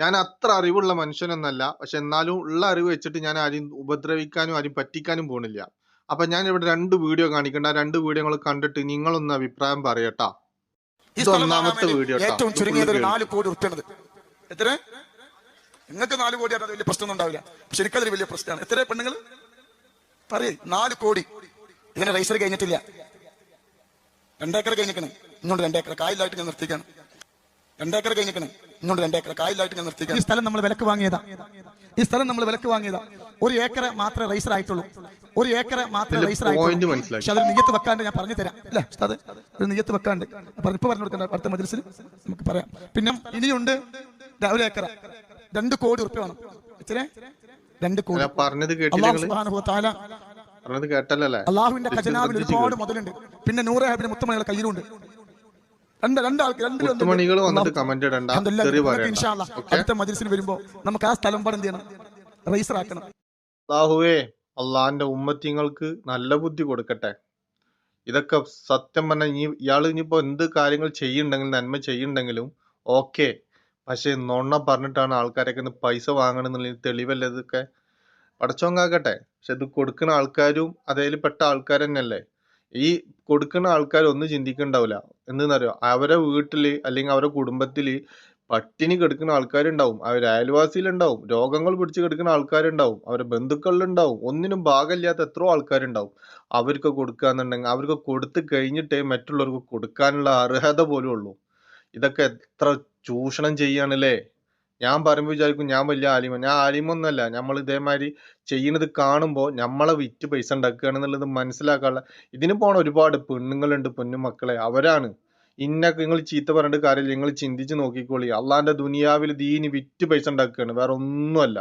ഞാൻ അത്ര അറിവുള്ള മനുഷ്യനൊന്നല്ല. പക്ഷെ എന്നാലും ഉള്ള അറിവ് വെച്ചിട്ട് ഞാൻ ആരെയും ഉപദ്രവിക്കാനും ആരെയും പറ്റിക്കാനും പോണില്ല. അപ്പൊ ഞാൻ ഇവിടെ രണ്ട് വീഡിയോ കാണിക്കണ്ട. രണ്ട് വീഡിയോ കണ്ടിട്ട് നിങ്ങളൊന്ന് അഭിപ്രായം പറയട്ടാ. ഇത് ഒന്നാമത്തെ വീഡിയോ ഏറ്റവും ചുരുങ്ങിയത് ഒരു നാല് കോടി ഉറുപ്പ്യാണത് എത്ര നിങ്ങൾക്ക് നാല് കോടി അത് വലിയ പ്രശ്നമൊന്നും ഉണ്ടാവില്ല. പക്ഷെ എനിക്കതൊരു വലിയ പ്രശ്നമാണ്. എത്ര പെണ്ണുങ്ങൾ പറയേ. നാല് കോടി. ഇതിന് റൈസർ കഴിഞ്ഞിട്ടില്ല. രണ്ടേക്കർ കഴിഞ്ഞിക്കണം ഇങ്ങോട്ട് രണ്ടേക്കർ. കായലായിട്ട് ഞാൻ നിർത്തിക്കാണ് രണ്ടേക്കർ കഴിഞ്ഞിക്കണം ഇങ്ങോട്ട് രണ്ടേക്കർ കായലായിട്ട് ഞാൻ ഈ സ്ഥലം നമ്മൾ വിലക്ക് വാങ്ങിയതാ. ഈ സ്ഥലം നമ്മൾ വിലക്ക് വാങ്ങിയതാ. ഒരു ഏക്കർ മാത്രമേ റൈസർ ആയിട്ടുള്ളൂ. ഒരു ഏക്കർ മാത്രമേ റൈസർ ആയിട്ടുള്ളൂ. പക്ഷെ അതൊരു നിയത്ത് വെക്കാണ്ട് ഞാൻ പറഞ്ഞു തരാം. അല്ലേ ഉസ്താദ്? ഒരു നിയത്ത് വെക്കാണ്ട്. ഇപ്പൊ പറഞ്ഞു കൊടുക്കണ്ട അടുത്ത മജ്ലിസിൽ നമുക്ക് പറയാം. പിന്നെ ഇനിയുണ്ട് ഒരു ഏക്കർ രണ്ട് കോടി ഉറുപ്പ്യ വേണം. ഇച്ചിരി രണ്ട് കോടി. പറഞ്ഞത് കേട്ടില്ല അള്ളാഹു സുബ്ഹാനഹു വ തആല പറഞ്ഞത് കേട്ടല്ലേ അള്ളാഹുവിന്റെ ഖജനാവിൽ ഒരുപാട് മുതലുണ്ട്. പിന്നെ നൂറ് ഹാബിന് മുത്തമണികളുടെ കയ്യിലുണ്ട്. രണ്ട് രണ്ടാൾക്ക് രണ്ട് രണ്ട് മുത്തുമണികൾ വന്നിട്ട് കമന്റ് ഇടണ്ട. അൽഹംദുലില്ലാ, തെറി നമുക്ക് ഇൻഷാ അല്ലാ അടുത്ത മജ്ലിസിന് വരുമ്പോ നമുക്ക് ആ സ്ഥലം പാട് എന്ത് ചെയ്യണം? റൈസർ ആക്കണം. അള്ളാഹുവേ അള്ളാഹിന്റെ ഉമ്മത്തിങ്ങൾക്ക് നല്ല ബുദ്ധി കൊടുക്കട്ടെ. ഇതൊക്കെ സത്യം പറഞ്ഞാൽ ഇനി ഇയാൾ ഇനിയിപ്പോ എന്ത് കാര്യങ്ങൾ ചെയ്യുന്നുണ്ടെങ്കിലും നന്മ ചെയ്യുന്നുണ്ടെങ്കിലും ഓക്കെ. പക്ഷേ നൊണ്ണ പറഞ്ഞിട്ടാണ് ആൾക്കാരൊക്കെ ഇന്ന് പൈസ വാങ്ങണമെന്നുള്ള തെളിവല്ല ഇതൊക്കെ? പടച്ചോങ്ങാക്കട്ടെ പക്ഷെ ഇത് കൊടുക്കുന്ന ആൾക്കാരും അതേൽ പെട്ട ആൾക്കാർ തന്നെയല്ലേ ഈ കൊടുക്കുന്ന ആൾക്കാർ ഒന്നും ചിന്തിക്കണ്ടാവില്ല എന്തെന്നറിയോ? അവരെ വീട്ടിൽ അല്ലെങ്കിൽ അവരുടെ കുടുംബത്തിൽ പട്ടിണി കിടക്കുന്ന ആൾക്കാരുണ്ടാവും. അവരെ അയൽവാസിയിലുണ്ടാവും. രോഗങ്ങൾ പിടിച്ച് കിടക്കുന്ന ആൾക്കാരുണ്ടാവും. അവരുടെ ബന്ധുക്കളിലുണ്ടാവും. ഒന്നിനും ഭാഗമില്ലാത്ത എത്രയോ ആൾക്കാരുണ്ടാവും. അവർക്ക് കൊടുക്കാന്നുണ്ടെങ്കിൽ അവർക്ക് കൊടുത്തു കഴിഞ്ഞിട്ടേ മറ്റുള്ളവർക്ക് കൊടുക്കാനുള്ള അർഹത പോലും ഉള്ളൂ ഇതൊക്കെ എത്ര ചൂഷണം ചെയ്യാണല്ലേ ഞാൻ പറയുമ്പോൾ വിചാരിക്കും ഞാൻ വലിയ ആലിമ. ഞാൻ ആലിമൊന്നുമല്ല. നമ്മൾ ഇതേമാതിരി ചെയ്യുന്നത് കാണുമ്പോൾ നമ്മളെ വിറ്റ് പൈസ ഉണ്ടാക്കുകയാണ് എന്നുള്ളത് മനസ്സിലാക്കാനുള്ള ഇതിന് പോണ ഒരുപാട് പെണ്ണുങ്ങളുണ്ട് പൊന്നുമക്കളെ അവരാണ്. ഇന്നൊക്കെ നിങ്ങൾ ചീത്ത പറഞ്ഞിട്ട് കാര്യമില്ല. നിങ്ങൾ ചിന്തിച്ച് നോക്കിക്കോളി. അള്ളാന്റെ ദുനിയാവിൽ ദീന് വിറ്റ് പൈസ ഉണ്ടാക്കുകയാണ്. വേറെ ഒന്നുമല്ല